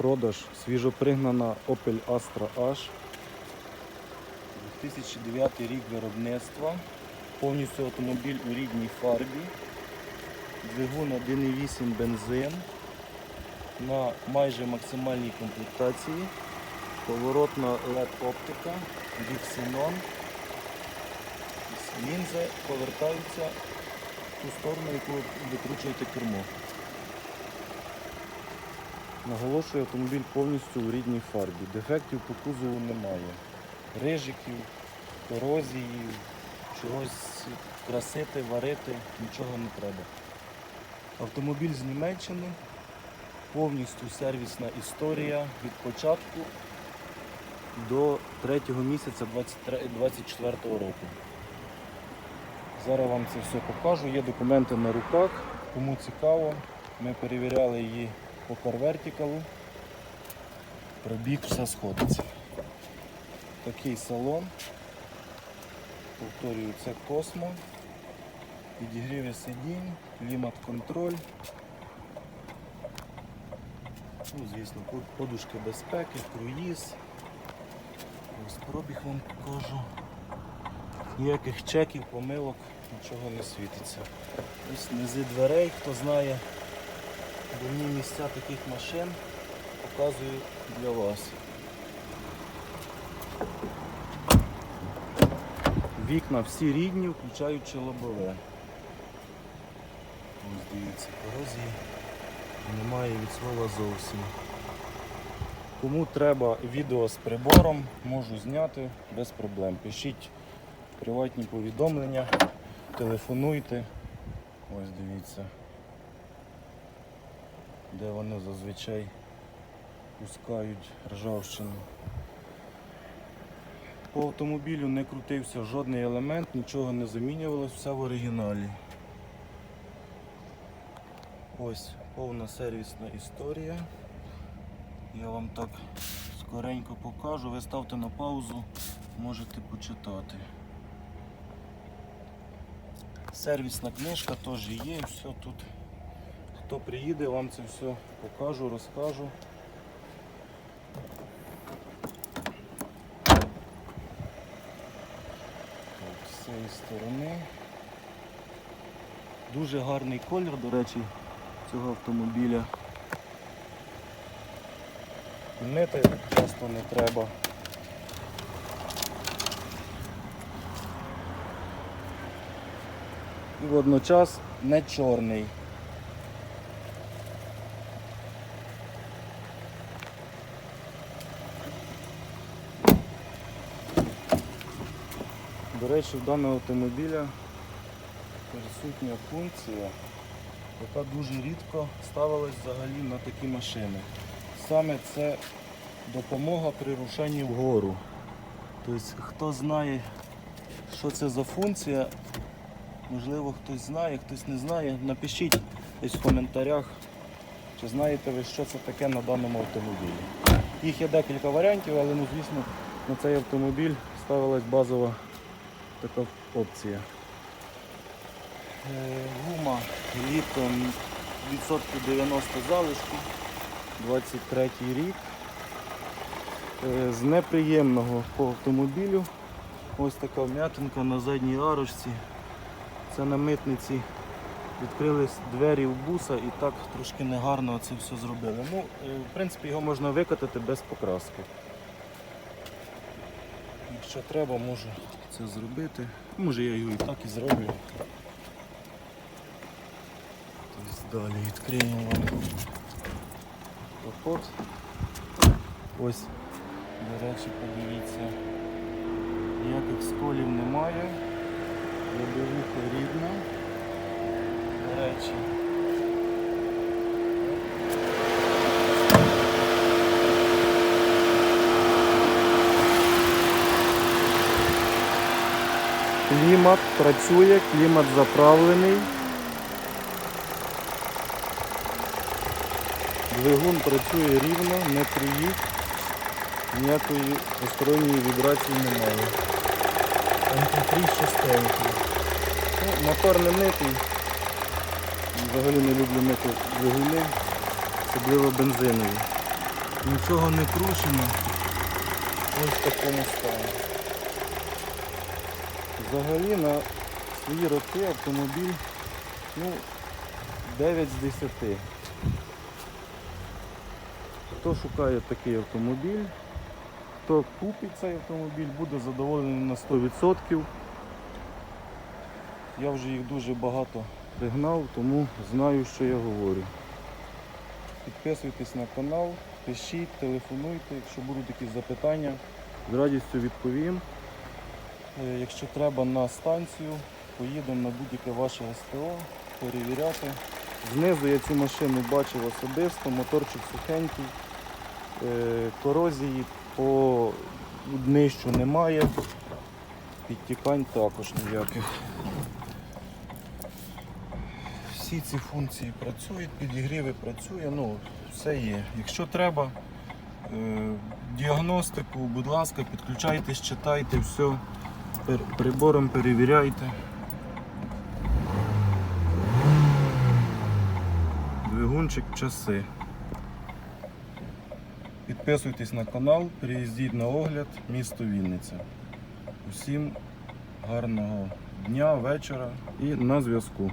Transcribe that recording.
продаж свіжопригнана Opel Astra H. 2009 рік виробництва. Повністю автомобіль у рідній фарбі. Двигун 1,8 бензин на майже максимальній комплектації. Поворотна LED оптика, Dixenon. Лінзи повертаються в ту сторону, яку викручуєте кермо. Наголошую, автомобіль повністю у рідній фарбі. Дефектів по кузову немає. Рижиків, корозії, чогось красити, варити, нічого не треба. Автомобіль з Німеччини, повністю сервісна історія від початку до третього місяця 2024 року. Зараз вам це все покажу. Є документи на руках. Кому цікаво, ми перевіряли її по карвертикалу. Пробіг все сходиться. Такий салон. Повторюю, це Космо. Підігріві сидінь, клімат-контроль. Ну, звісно, подушки безпеки, круїз. Ось пробіг вам покажу. Ніяких чеків, помилок, нічого не світиться. Ось низи дверей, хто знає, дивні місця таких машин, показую для вас. Вікна всі рідні, включаючи лобове. Ось дивіться, корозії немає від слова зовсім. Кому треба відео з прибором, можу зняти без проблем. Пишіть приватні повідомлення, телефонуйте. Ось дивіться, де вони зазвичай пускають ржавчину. По автомобілю не крутився жодний елемент, нічого не замінювалось, все в оригіналі. Ось повна сервісна історія. Я вам так скоренько покажу. Ви ставте на паузу, можете почитати. Сервісна книжка теж є, все тут. Хто приїде, вам це все покажу, розкажу. Так, з цієї сторони. Дуже гарний колір, до речі, цього автомобіля. Мити часто не треба. І водночас не чорний. До речі, в даного автомобіля присутня функція, яка дуже рідко ставилась взагалі на такі машини. Саме це допомога при рушенні вгору. Тобто, хто знає, що це за функція, можливо хтось знає, хтось не знає, напишіть десь в коментарях, чи знаєте ви, що це таке на даному автомобілі. Їх є декілька варіантів, але ну, звісно на цей автомобіль ставилась базова така опція. Е, Гума літом відсотків 90 залишку, 23 рік. Е, З неприємного по автомобілю ось така вм'ятинка на задній арочці. Це на митниці відкрились двері в буса і так трошки негарно це все зробили. Ну, е, в принципі, його можна викатати без покраски. Якщо треба, можу це зробити. Може я його і так і зроблю. Тобто далі відкриємо капот. Ось, до речі, подивіться. Ніяких сколів немає. Лобовуха рідна. До речі. Клімат працює, клімат заправлений. Двигун працює рівно, не приїть, ніякої посторонньої вібрації немає. Антифріз чистенький. Ну, мотор не митий. Взагалі не люблю мити двигуни, особливо бензинові. Нічого не кручено. Ось в такому стані. Взагалі на свої роки автомобіль ну, 9 з 10. Хто шукає такий автомобіль, хто купить цей автомобіль, буде задоволений на 100%. Я вже їх дуже багато пригнав, тому знаю, що я говорю. Підписуйтесь на канал, пишіть, телефонуйте, якщо будуть якісь запитання, з радістю відповім. Е, Якщо треба на станцію, поїдемо на будь-яке ваше СТО, перевіряти. Знизу я цю машину бачив особисто, моторчик сухенький, е, корозії по днищу немає, підтікань також ніяких. Всі ці функції працюють, підігріви працює, ну, все є. Якщо треба е, діагностику, будь ласка, підключайтесь, читайте, все, прибором перевіряйте. Двигунчик часи. Підписуйтесь на канал, приїздіть на огляд, місто Вінниця. Усім гарного дня, вечора і на зв'язку.